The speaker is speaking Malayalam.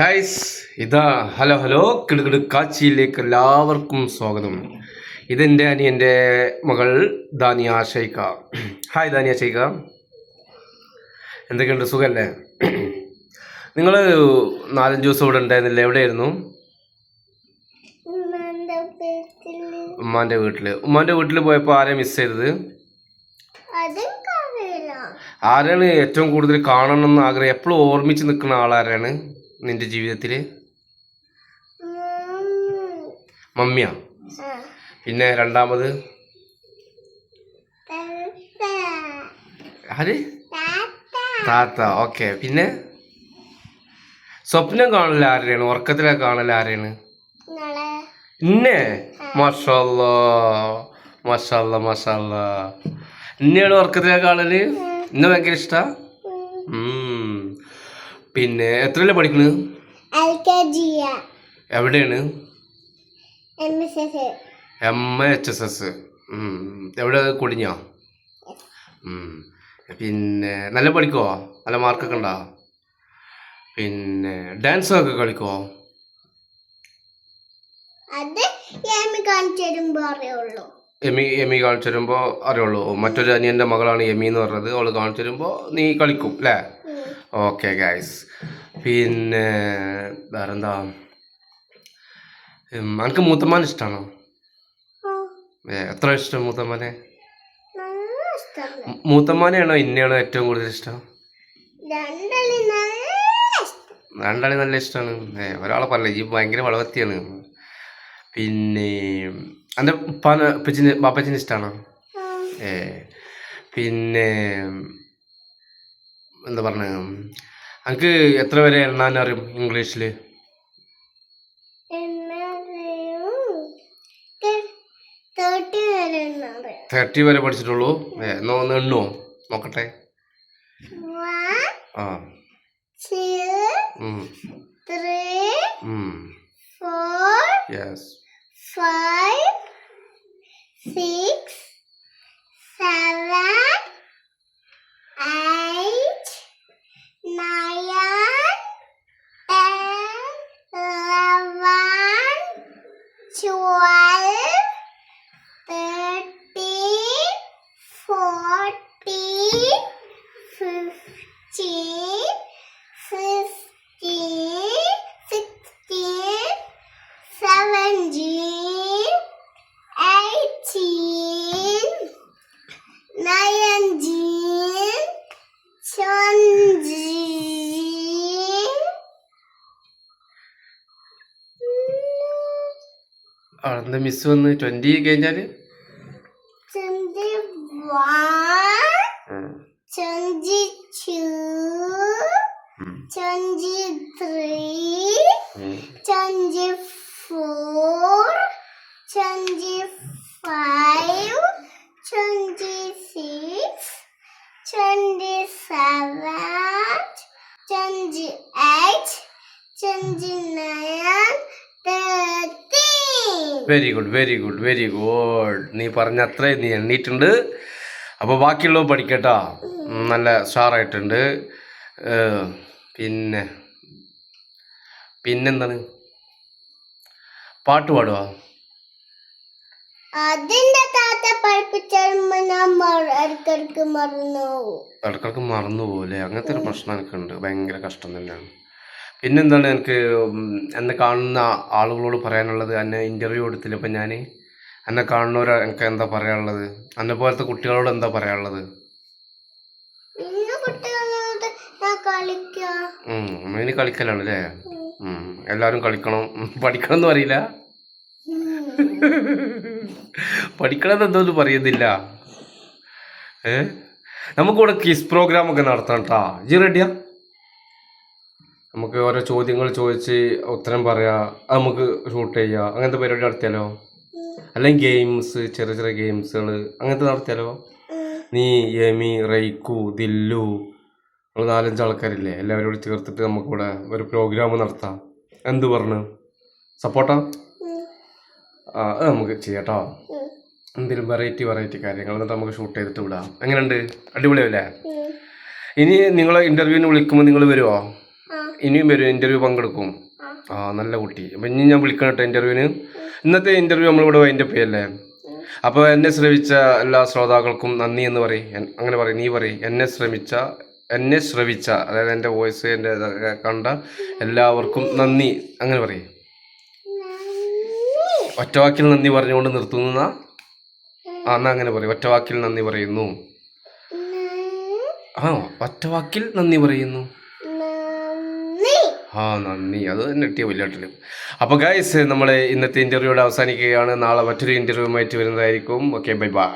ഗൈസ് ഇതാ ഹലോ ഹലോ കിടുകിട് കാച്ചിയിലേക്ക് എല്ലാവർക്കും സ്വാഗതം. ഇതെന്റെ അനിയന്റെ മകൾ ദാനിയ ഷൈക്ക ഹായ് ദാനിയ ഷൈക്ക എന്തൊക്കെയുണ്ട്? സുഖമല്ലേ നിങ്ങൾ നാലഞ്ച് ദിവസം ഇവിടെ ഉണ്ടായിരുന്നില്ല? എവിടെയായിരുന്നു? ഉമ്മാന്റെ വീട്ടിൽ ഉമ്മാന്റെ വീട്ടിൽ പോയപ്പോൾ ആരെ മിസ് ചെയ്തത്? ആരാണ് ഏറ്റവും കൂടുതൽ കാണണം എന്ന് ആഗ്രഹം? എപ്പോഴും ഓർമ്മിച്ച് നിൽക്കുന്ന ആളാരാണ്? നിന്റെ ജീവിതത്തിൽ മമ്മിയാ? പിന്നെ രണ്ടാമത്? ആര്? താത്ത. ഓക്കെ. പിന്നെ? സ്വപ്നം കാണൽ ആരെയാണ്? ഉറക്കത്തിലെ കാണൽ ആരെയാണ്? ഇന്നെ? മഷല്ല. മഷല്ല മഷല്ല. ഇന്നെയാണ് ഉറക്കത്തിലെ കാണൽ? ഇന്ന് ഭയങ്കര ഇഷ്ട? ഉം. പിന്നെ എത്രയല്ലേ പഠിക്കുന്നത് എവിടെയാണ്? എം എച്ച് എസ് എസ് എവിടെ കൊടിഞ്ഞോ? പിന്നെ നല്ല പഠിക്കുവോ? നല്ല മാർക്കൊക്കെ ഉണ്ടോ? പിന്നെ ഡാൻസ് ഒക്കെ കളിക്കുവോ? അത് ഞാൻ കാണിച്ചു തരുമ്പോ അറിയുള്ളൂ. എമി എമി കാണിച്ചു തരുമ്പോൾ അറിയുള്ളൂ. മറ്റൊരു അനിയന്റെ മകളാണ് എമി എന്ന് പറഞ്ഞത്. അവൾ കാണിച്ചു തരുമ്പോൾ നീ കളിക്കും അല്ലേ? Okay guys. പിന്നെ വേറെന്താ? എനിക്ക് മൂത്തമ്മാൻ ഇഷ്ടമാണോ എത്ര ഇഷ്ടം മൂത്തമ്മാനെ? മൂത്തമ്മാനെയാണോ ഇന്നെയാണോ ഏറ്റവും കൂടുതൽ ഇഷ്ടം? രണ്ടാളി നല്ല നല്ല ഇഷ്ടമാണ്. ഒരാളെ പറഞ്ഞില്ല? ഈ ഭയങ്കര വളവത്തിയാണ്. പിന്നെ എന്റെ ഉപ്പാന്ന് ഉപ്പച്ചിന് ബാപ്പച്ചിന് ഇഷ്ടമാണോ ഏ. പിന്നെ എന്താ പറഞ്ഞ? എനിക്ക് എത്ര വരെ എണ്ണാൻ അറിയും ഇംഗ്ലീഷിൽ തേർട്ടി വരെ പഠിച്ചിട്ടുള്ളൂ? ഏ എന്നാ ഒന്ന് എണ്ണോ നോക്കട്ടെ. ആ. Seventeen, eighteen, nineteen, twenty. എന്താ മിസ് വന്ന് ട്വന്റി കഴിഞ്ഞാൽ Twenty-one, twenty-two, twenty-three, very good very good very good നീ പറഞ്ഞ അത്രയും നീ എണ്ണീട്ടുണ്ട്. അപ്പോൾ ബാക്കിയുള്ളവ പഠിക്കട്ടാ. നല്ല സ്റ്റാറായിട്ടുണ്ട് പിന്നെ പിന്നെന്താണ്? പാട്ട് പാടുവാ. അതിന്റെ താത്ത പഠിപ്പിച്ചു മറന്നു. ഇടക്കിടക്ക് മറന്നു പോലെ അങ്ങനത്തെ ഒരു പ്രശ്നം എനിക്കുണ്ട്. ഭയങ്കര കഷ്ടം തന്നെയാണ്. പിന്നെന്താണ് എനിക്ക് എന്നെ കാണുന്ന ആളുകളോട് പറയാനുള്ളത് എന്നെ ഇന്റർവ്യൂ എടുത്തില്ല ഇപ്പം ഞാൻ എന്നെ കാണുന്നവർ എനിക്ക് എന്താ പറയാനുള്ളത്? എന്നെ പോലത്തെ കുട്ടികളോട് എന്താ പറയാനുള്ളത്? ഇനി കളിക്കലാണ് അല്ലേ? എല്ലാവരും കളിക്കണം. പഠിക്കണം എന്ന് പറയില്ല? പഠിക്കണം എന്ന് എന്തോന്നും പറയുന്നില്ല. ഏ? നമുക്കിവിടെ കിസ് പ്രോഗ്രാം ഒക്കെ നടത്തണം കേട്ടാ ജി റെഡിയാ നമുക്ക് ഓരോ ചോദ്യങ്ങൾ ചോദിച്ച് ഉത്തരം പറയാ അത് നമുക്ക് ഷൂട്ട് ചെയ്യാം. അങ്ങനത്തെ പരിപാടി നടത്തിയാലോ? അല്ലെങ്കിൽ ഗെയിംസ് ചെറിയ ചെറിയ ഗെയിംസുകൾ അങ്ങനത്തെ നടത്തിയാലോ? നീ യമി റൈക്കു ദില്ലു നമ്മൾ നാലഞ്ച് ആൾക്കാരില്ലേ എല്ലാവരും കൂടി ചേർത്തിട്ട് നമുക്കിവിടെ ഒരു പ്രോഗ്രാം നടത്താം. എന്ത് പറഞ്ഞു? സപ്പോർട്ടാ? ആ അത് നമുക്ക് ചെയ്യട്ടോ. എന്തെങ്കിലും വെറൈറ്റി വെറൈറ്റി കാര്യങ്ങൾ എന്നിട്ട് നമുക്ക് ഷൂട്ട് ചെയ്തിട്ട് വിടാം. എങ്ങനെയുണ്ട്? അടിപൊളിയല്ലേ ഇനി നിങ്ങളെ ഇന്റർവ്യൂവിന് വിളിക്കുമ്പോൾ നിങ്ങൾ വരുമോ ഇനിയും വരും ഇന്റർവ്യൂ പങ്കെടുക്കും. ആ നല്ല കുട്ടി. അപ്പം ഇനി ഞാൻ വിളിക്കണം കേട്ടോ ഇന്റർവ്യൂവിന് ഇന്നത്തെ ഇന്റർവ്യൂ നമ്മളിവിടെ വൈൻഡപ്പ് ചെയ്യല്ലേ? അപ്പോൾ എന്നെ ശ്രമിച്ച എല്ലാ ശ്രോതാക്കൾക്കും നന്ദി എന്ന് പറയും. അങ്ങനെ പറയും നീ പറയും. എന്നെ ശ്രമിച്ച എന്നെ ശ്രവിച്ച അതായത് എന്റെ വോയിസ് എന്റെ കണ്ട എല്ലാവർക്കും നന്ദി. അങ്ങനെ പറയും. ഒറ്റവാക്കിൽ നന്ദി പറഞ്ഞുകൊണ്ട് നിർത്തുന്ന ആ എന്നാ അങ്ങനെ പറയും. ഒറ്റവാക്കിൽ നന്ദി പറയുന്നു. ആ ഒറ്റവാക്കിൽ നന്ദി പറയുന്നു. ആ നന്ദി. അത് തന്നെ കിട്ടിയ വലിയ അപ്പോൾ ഗൈസ് നമ്മൾ ഇന്നത്തെ ഇന്റർവ്യൂടെ അവസാനിക്കുകയാണ്. നാളെ മറ്റൊരു ഇന്റർവ്യൂമായിട്ട് വരുന്നതായിരിക്കും. Okay bye bye